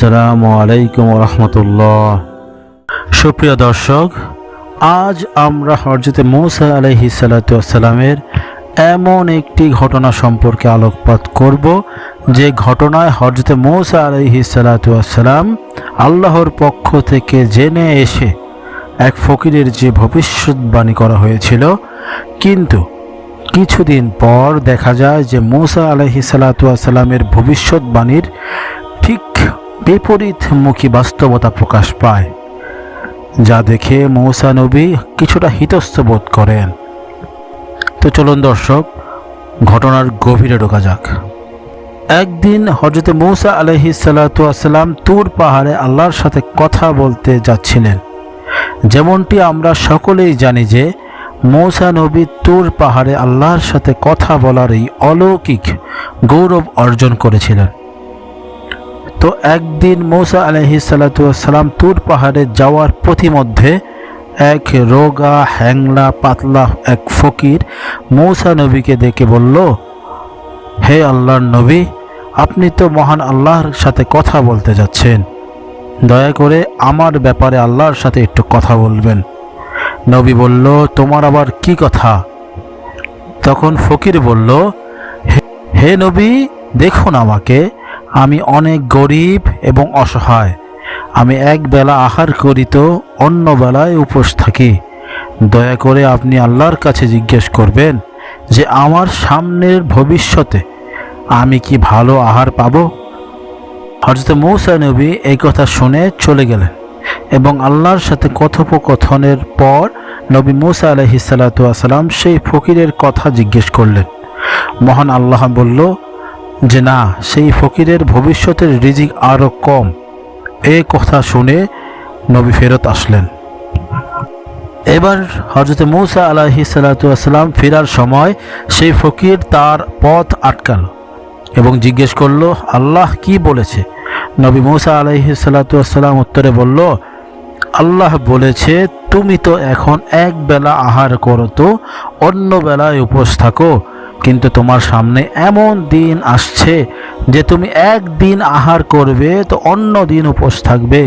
আসসালামু আলাইকুম রহমতুল্লাহ সুপ্রিয় দর্শক, আজ আমরা হরজতে মৌসা আলহি সালাতামের এমন একটি ঘটনা সম্পর্কে আলোকপাত করব, যে ঘটনায় হরজতে মৌসা আলহি সালাতাম আল্লাহর পক্ষ থেকে জেনে এসে এক ফকিরের যে ভবিষ্যৎবাণী করা হয়েছিল। কিন্তু কিছুদিন পর দেখা যায় যে মৌসা আলহি সালাতামের ভবিষ্যৎবাণীর বিপরীতমুখী বাস্তবতা প্রকাশ পায়, যা দেখে মৌসা নবী কিছুটা হিতস্থ বোধ করেন। তো চলুন দর্শক, ঘটনার গভীরে ঢোকা যাক। একদিন হজরতে মৌসা আলহি সাল্লাম তুর পাহাড়ে আল্লাহর সাথে কথা বলতে যাচ্ছিলেন। যেমনটি আমরা সকলেই জানি যে, মৌসা নবী তুর পাহাড়ে আল্লাহর সাথে কথা বলার এই অলৌকিক গৌরব অর্জন করেছিলেন। তো একদিন মৌসা আলহি সাল্লাম তুর পাহাড়ে যাওয়ার পথিমধ্যে এক রোগা, হ্যাংলা, পাতলা এক ফকির মৌসা নবীকে দেখে বলল, হে আল্লাহর নবী, আপনি তো মহান আল্লাহর সাথে কথা বলতে যাচ্ছেন। দয়া করে আমার ব্যাপারে আল্লাহর সাথে একটু কথা বলবেন। নবী বলল, তোমার আবার কি কথা? তখন ফকির বলল, "হে- হে নবী, দেখুন আমাকে। আমি অনেক গরিব এবং অসহায়। আমি এক বেলা আহার করি তো অন্য বেলায় উপোস থাকি। দয়া করে আপনি আল্লাহর কাছে জিজ্ঞেস করবেন যে, আমার সামনের ভবিষ্যতে আমি কি ভালো আহার পাবো? হজরত মৌসা নবী এই কথা শুনে চলে গেলেন এবং আল্লাহর সাথে কথোপকথনের পর নবী মৌসা আলহি সাল্লাম সেই ফকিরের কথা জিজ্ঞেস করলেন। মহান আল্লাহ বলল যে না, সেই ফকিরের ভবিষ্যতের রিজিক আরও কম। এ কথা শুনে নবী ফেরত আসলেন। এবার হজরত মৌসা আলাহি সাল্লাম ফেরার সময় সেই ফকির তার পথ আটকাল এবং জিজ্ঞেস করল, আল্লাহ কি বলেছে? নবী মৌসা আলাইহি সাল্লাম উত্তরে বলল, আল্লাহ বলেছে, তুমি তো এখন এক বেলা আহার করো তো, অন্য বেলায় উপোস থাকো। কিন্তু তোমার সামনে এমন দিন আসছে যে তুমি একদিন আহার করবে, তো অন্য দিন উপোস থাকবে।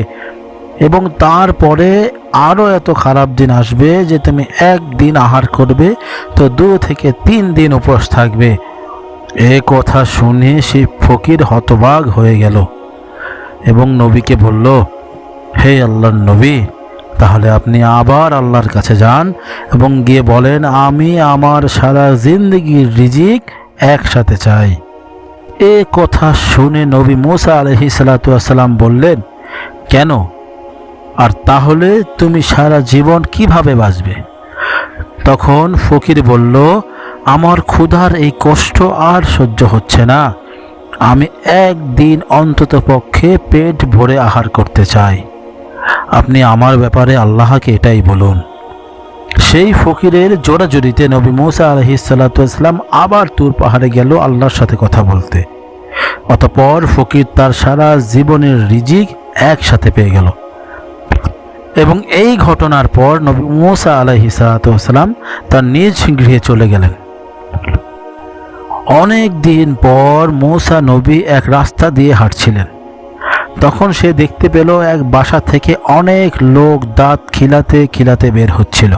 এবং তারপরে আরও এত খারাপ দিন আসবে যে তুমি একদিন আহার করবে, তো দু থেকে তিন দিন উপোস থাকবে। এ কথা শুনে সে ফকির হতবাগ হয়ে গেল এবং নবীকে বলল, হে আল্লাহর নবী তাহলে আপনি আবার আল্লাহর কাছে যান এবং গিয়ে বলেন, আমি আমার সারা জিন্দগির রিজিক একসাথে চাই। এ কথা শুনে নবী মোসা আলহি সালাতাম বললেন, কেন? আর তাহলে তুমি সারা জীবন কীভাবে বাঁচবে? তখন ফকির বলল, আমার ক্ষুধার এই কষ্ট আর সহ্য হচ্ছে না। আমি একদিন অন্তত পক্ষে পেট ভরে আহার করতে চাই। আপনি আমার ব্যাপারে আল্লাহকে এটাই বলুন। সেই ফকিরের জোড়াজুড়িতে নবী মৌসা আলহি সাল্লাতাম আবার তুর পাহাড়ে গেল আল্লাহর সাথে কথা বলতে। অতপর ফকির তার সারা জীবনের রিজিক একসাথে পেয়ে গেল। এবং এই ঘটনার পর নবী মুসা আলাহি সালাতাম তার নিজ গৃহে চলে গেলেন। অনেক দিন পর মৌসা নবী এক রাস্তা দিয়ে হাঁটছিলেন। তখন সে দেখতে পেল এক বাসা থেকে অনেক লোক দাঁত খিলাতে খিলাতে বের হচ্ছিল।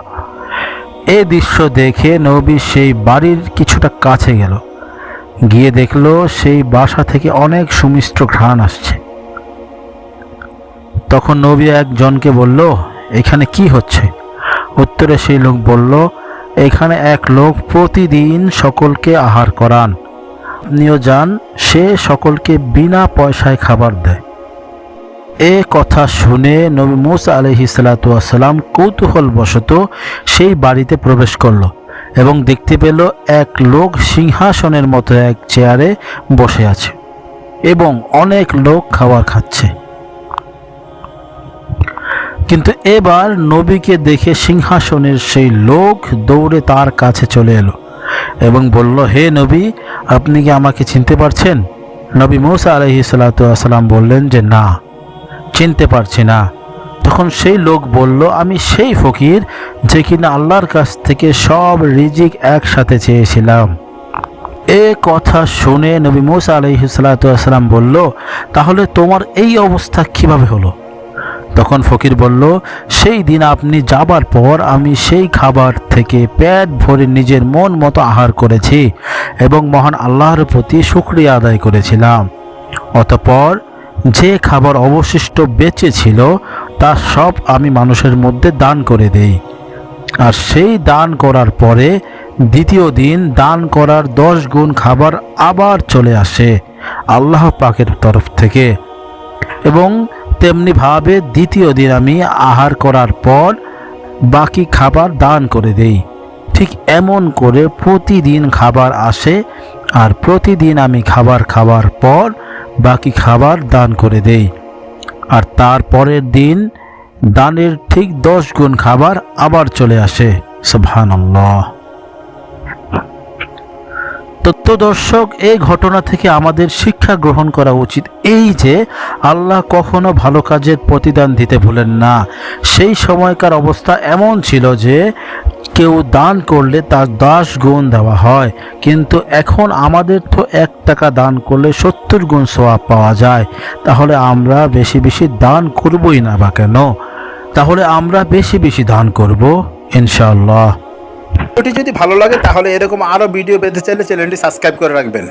এ দৃশ্য দেখে নবী সেই বাড়ির কিছুটা কাছে গেল। গিয়ে দেখল সেই বাসা থেকে অনেক সুমিষ্ট ঘ্রাণ আসছে। তখন নবী একজনকে বলল, এখানে কি হচ্ছে? উত্তরে সেই লোক বলল, এখানে এক লোক প্রতিদিন সকলকে আহার করান। আপনিও যান সে সকলকে বিনা পয়সায় খাবার দেয়। এ কথা শুনে নবী মুসা আলহি সালাতাম কৌতূহল বশত সেই বাড়িতে প্রবেশ করল এবং দেখতে পেল এক লোক সিংহাসনের মতো এক চেয়ারে বসে আছে এবং অনেক লোক খাবার খাচ্ছে। কিন্তু এবার নবীকে দেখে সিংহাসনের সেই লোক দৌড়ে তার কাছে চলে এলো এবং বলল, হে নবী, আপনি কি আমাকে চিনতে পারছেন? নবী মৌসা আলহি সাল্লাম বললেন যে, না। চিনতে পারছি না। তখন সেই লোক বলল, আমি সেই ফকির যে কিনা আল্লাহর কাছ থেকে সব রিজিক একসাথে চেয়েছিলাম। এ কথা শুনে নবী মুসা আলহিসাল্লাম বলল, তাহলে তোমার এই অবস্থা কীভাবে হলো? তখন ফকির বলল, সেই দিন আপনি যাবার পর আমি সেই খাবার থেকে পেট ভরে নিজের মন মতো আহার করেছি এবং মহান আল্লাহর প্রতি শুক্রিয়া আদায় করেছিলাম। অতপর যে খাবার অবশিষ্ট বেঁচে ছিল, তা সব আমি মানুষের মধ্যে দান করে দেই। আর সেই দান করার পরে দ্বিতীয় দিন দান করার দশ গুণ খাবার আবার চলে আসে আল্লাহ পাকের তরফ থেকে। এবং তেমনিভাবে দ্বিতীয় দিন আমি আহার করার পর বাকি খাবার দান করে দেই। ঠিক এমন করে প্রতিদিন খাবার আসে, আর প্রতিদিন আমি খাবার খাওয়ার পর বাকি খাবার দান করে দেই। আর তার পরের দিন দানের ঠিক দশ গুণ খাবার আবার চলে আসে। তত্ত্ব দর্শক, এই ঘটনা থেকে আমাদের শিক্ষা গ্রহণ করা উচিত। এই যে আল্লাহ কখনো ভালো কাজের প্রতিদান দিতে ভুলেন না। সেই সময়কার অবস্থা এমন ছিল যে কেউ দান করলে তার দশ গুণ দেওয়া হয়। কিন্তু এখন আমাদের তো এক টাকা দান করলে সত্তর গুণ সোয়াব পাওয়া যায়। তাহলে আমরা বেশি বেশি দান করবই না বা কেন? তাহলে আমরা বেশি বেশি দান করব ইনশাল্লাহ ভিডিওটি যদি ভালো লাগে তাহলে এরকম আরও ভিডিও পেতে চাইলে চ্যানেলটি সাবস্ক্রাইব করে রাখবেন।